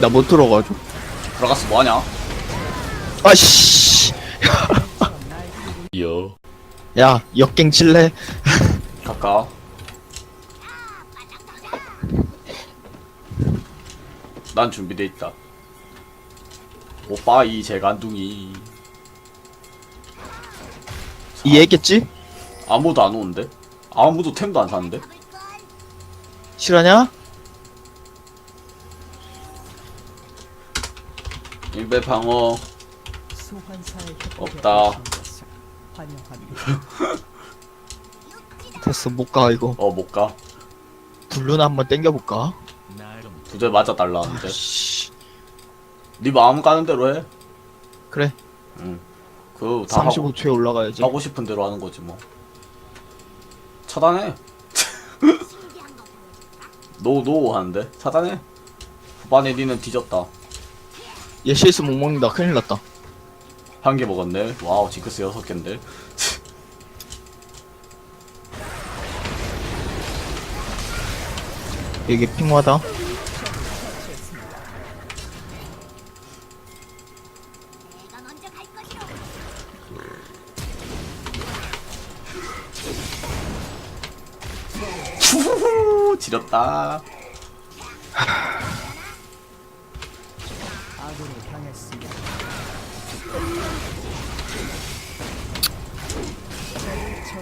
나 못 들어가지고. 들어갔어 뭐하냐? 아씨. 여 야, 역갱 칠래? 가까 난 준비돼 있다 오빠 이 재간둥이 이해했겠지? 아무도 안 오는데? 아무도 템도 안 사는데? 실화냐? 일배 방어 없다. 됐어, 못 가, 이거. 어 못 가 블루나 한번 땡겨볼까? 두 대 맞아 달라는데 씨. 네 마음 가는 대로 해 그래. 그거 다 하고, 35초에 올라가야지. 하고 싶은 대로 하는 거지 뭐 차단해 노노 하는데 차단해 후반에 니는 뒤졌다 얘 실수 못 먹는다. 큰일 났다. 한 개 먹었네 와우 징크스 여섯 개인데 이게 핑화다. 지렸다 적을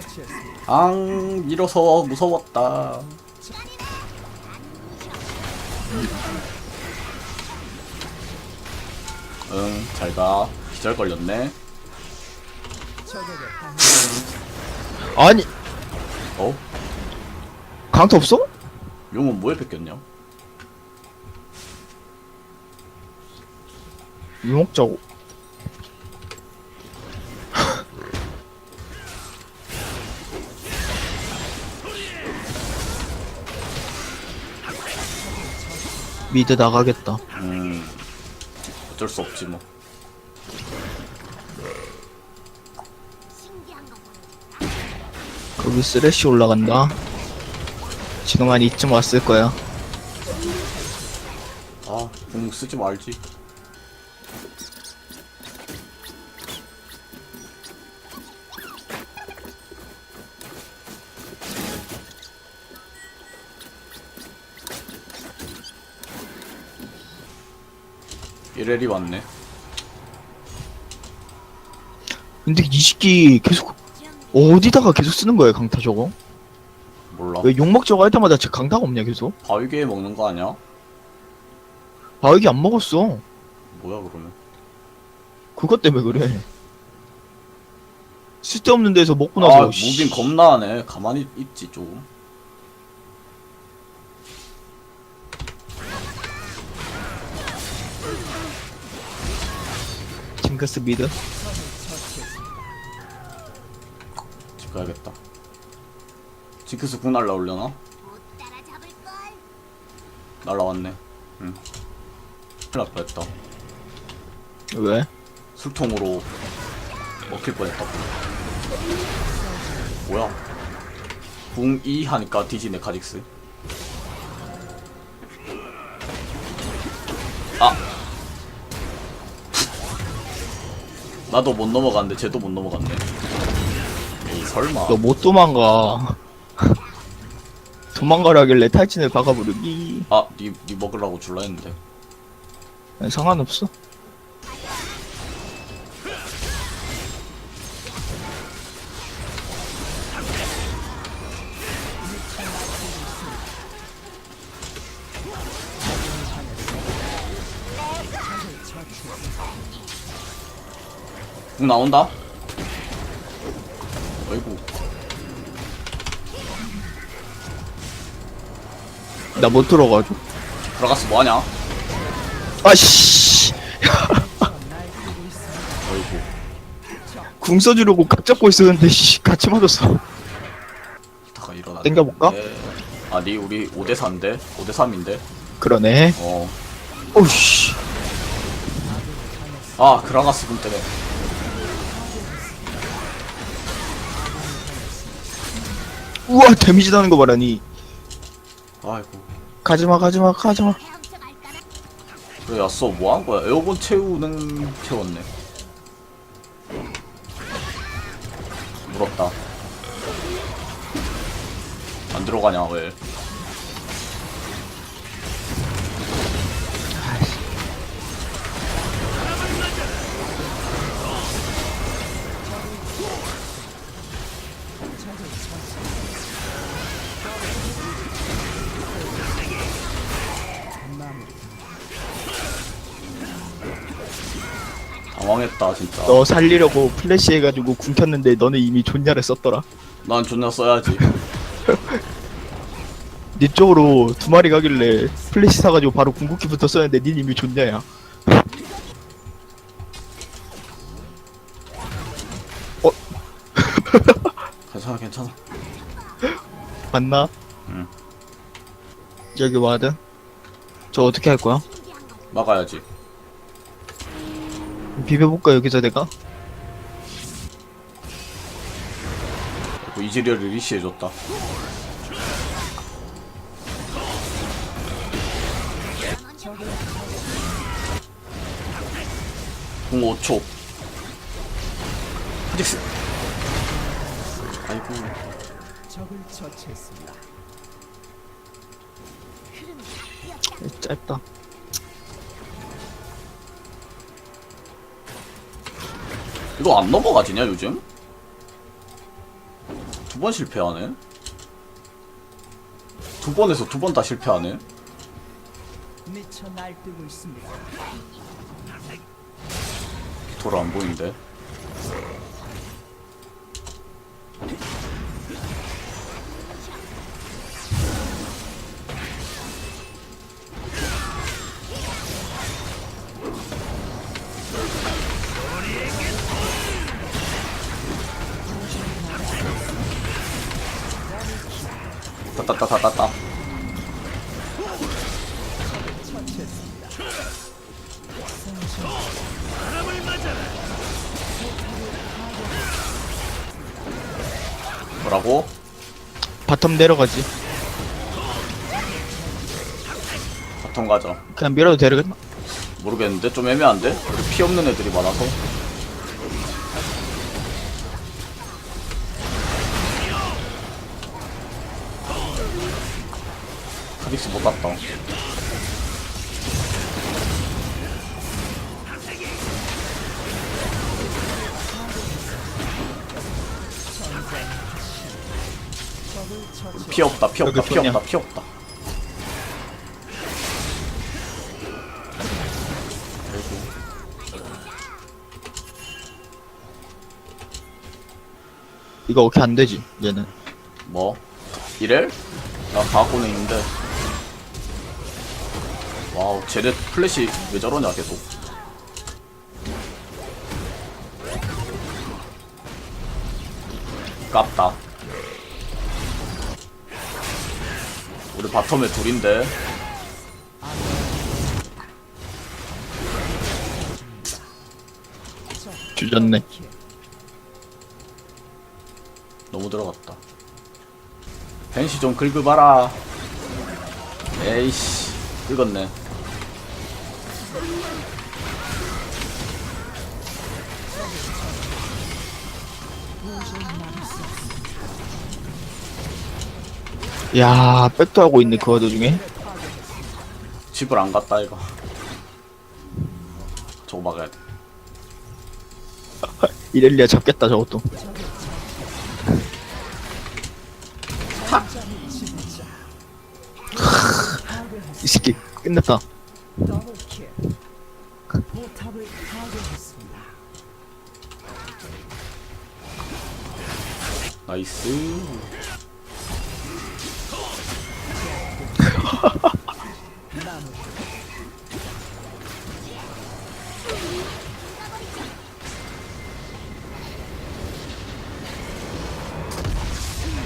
처치했습니다. 앙 밀어서 무서웠다 응 잘가 기절 걸렸네 적에게 아니, 어? 강타 없어? 용은 뭐에 뺏겼냐? 유목자고. 미드 나가겠다. 음 어쩔 수 없지 뭐. 거기 쓰레쉬 올라간다. 지금 한 이쯤 왔을 거야. 아, 공 쓰지 말지. 이렐이 왔네. 근데 이 새끼 계속 어디다가 계속 쓰는 거야 강타 저거? 몰라. 왜 욕먹 저거 할 때마다 저 강타가 없냐 계속? 바위게에 먹는 거 아니야? 아 여기 안 먹었어. 뭐야 그러면? 그것 때문에 그래. 쓸데없는 데서 먹고 나서 아, 씨. 무빙 겁나 하네. 가만히 있지 좀. 징크스 미드. 집 가야겠다. 징크스 궁 날라올려나? 날라왔네. 응. 큰일 날 뻔했다. 왜? 술통으로 먹힐 뻔했다. 뭐야? 궁 2 하니까 뒤지네 카직스. 아. 나도 못 넘어갔는데 쟤도 못 넘어갔네. 에이 설마. 너 못 도망가. 도망가라길래 탈진을 박아부르기. 아, 니, 니 먹으려고 줄라 했는데. 아니, 상관없어. 궁 나온다? 어이구. 나못 들어가지고. 들어갔어 뭐하냐? 아씨. 어이구. 궁 써주려고 각 잡고 있었는데 씨 같이 맞았어. 이따가 일어나. 땡겨볼까? 아니 우리 5대 4인데 5대 3인데. 그러네. 어. 오씨. 아 그라가스 궁 때문에. 우와 데미지 나는 거 봐라니. 아이고. 가지마 가지마 가지마. 헤엄쳐 갈까나? 그 야쏘 뭐 한 거야? 에어본 채우는 채웠네. 물었다. 안 들어가냐 왜? 당황했다 진짜. 너 살리려고 플래시 해가지고 궁 켰는데 너는 이미 존냐를 썼더라 난 존나 써야지. 네 쪽으로 두 마리 가길래 플래시 사가지고 바로 궁극기부터 썼는데 닌 이미 존냐야 괜찮아 괜찮아. 맞나? 응. 여기 와든 저 어떻게 할 거야? 막아야지. 비벼볼까 여기서 내가? 그 이즈리얼을 리시해줬다. 공 5초. 하직스. 아이고. 적을 처치했습니다. 짧다 이거 안 넘어가지냐 요즘? 두 번 실패하네. 두 번에서 두 번 다 실패하네. 미쳐 날뛰고 있습니다. 돌아 안 보이는데. 따따따따따따 뭐라고? 바텀 내려가지 바텀 가자 그냥 밀어도 되겠나? 모르겠는데 좀 애매한데? 여기 피 없는 애들이 많아서 카직스 못 갔다. 피 없다 피 없다 피. 없다 피 없다 이거 어떻게 안 되지 얘는 뭐? 이렐? 나 과학고는 있는데 와우 쟤네 플래시 왜 저러냐 계속. 깝다. 우리 바텀에 둘인데. 주졌네. 너무 들어갔다. 벤시 좀 긁어봐라. 에이씨 긁었네 야 백도 하고 있네 그 와도 중에. 집을 안 갔다 이거. 저거 막아야 돼. 이렐리아 잡겠다 저것도. 이 새끼 끝냈다 나이스.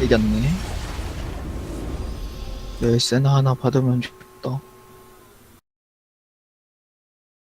이겼네. 열쇠나 하나 받으면 좋